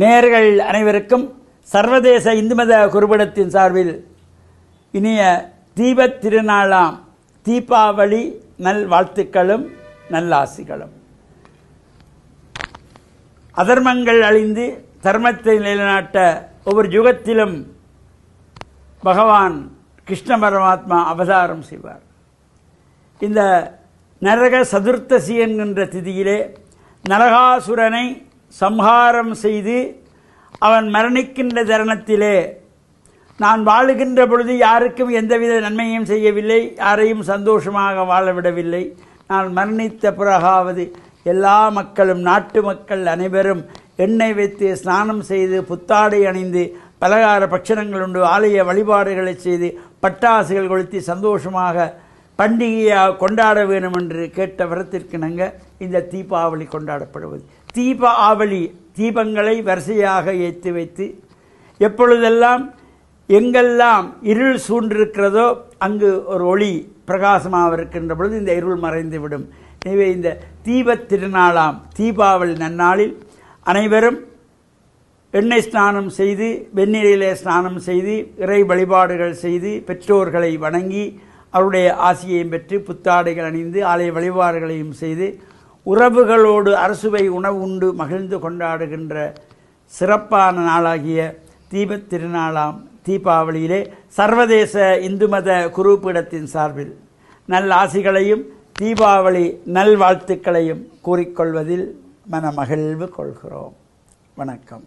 நேர்கள் அனைவருக்கும் சர்வதேச இந்து மத குருபடத்தின் சார்பில் இனிய தீபத் திருநாளாம். தீபாவளி நல் வாழ்த்துக்களும் நல்லாசிகளும். அதர்மங்கள் அழிந்து தர்மத்தை நிலைநாட்ட ஒவ்வொரு யுகத்திலும் பகவான் கிருஷ்ண பரமாத்மா அவதாரம் செய்வார். இந்த நரக சதுர்த்தசி என்கின்ற திதியிலே நரகாசுரனை சம்ஹாரம் செய்து அவன் மரணிக்கின்ற தருணத்திலே நான் வாழுகின்ற பொழுது யாருக்கும் எந்தவித நன்மையும் செய்யவில்லை யாரையும் சந்தோஷமாக வாழ விடவில்லை நான் மரணித்த பிறகாவது எல்லா மக்களும் நாட்டு மக்கள் அனைவரும் எண்ணெய் வைத்து ஸ்நானம் செய்து புத்தாடை அணிந்து பலகார பட்சணங்கள் உண்டு ஆலய வழிபாடுகளை செய்து பட்டாசுகள் கொளுத்தி சந்தோஷமாக பண்டிகையாக கொண்டாட வேணும் என்று கேட்ட வரத்திற்கிணங்க இந்த தீபாவளி கொண்டாடப்படுவது. தீப ஆவளி தீபங்களை வரிசையாக ஏற்றி வைத்து எப்பொழுதெல்லாம் எங்கெல்லாம் இருள் சூழ்ந்திருக்கிறதோ அங்கு ஒரு ஒளி பிரகாசமாக இருக்கின்ற பொழுது இந்த இருள் மறைந்துவிடும். எனவே இந்த தீபத் திருநாளாம் தீபாவளி நன்னாளில் அனைவரும் எண்ணெய் ஸ்நானம் செய்து வெந்நீரிலே ஸ்நானம் செய்து இறை வழிபாடுகள் செய்து பெற்றோர்களை வணங்கி அவருடைய ஆசியையும் பெற்று புத்தாடைகள் அணிந்து ஆலய வழிபாடுகளையும் செய்து உறவுகளோடு அரசுவை உணவு உண்டு மகிழ்ந்து கொண்டாடுகின்ற சிறப்பான நாளாகிய தீபத் திருநாளாம் தீபாவளியிலே சர்வதேச இந்து மத குரூப்பிடத்தின் சார்பில் நல் ஆசிகளையும் தீபாவளி நல்வாழ்த்துக்களையும் கூறிக்கொள்வதில் மனமகிழ்வு கொள்கிறோம். வணக்கம்.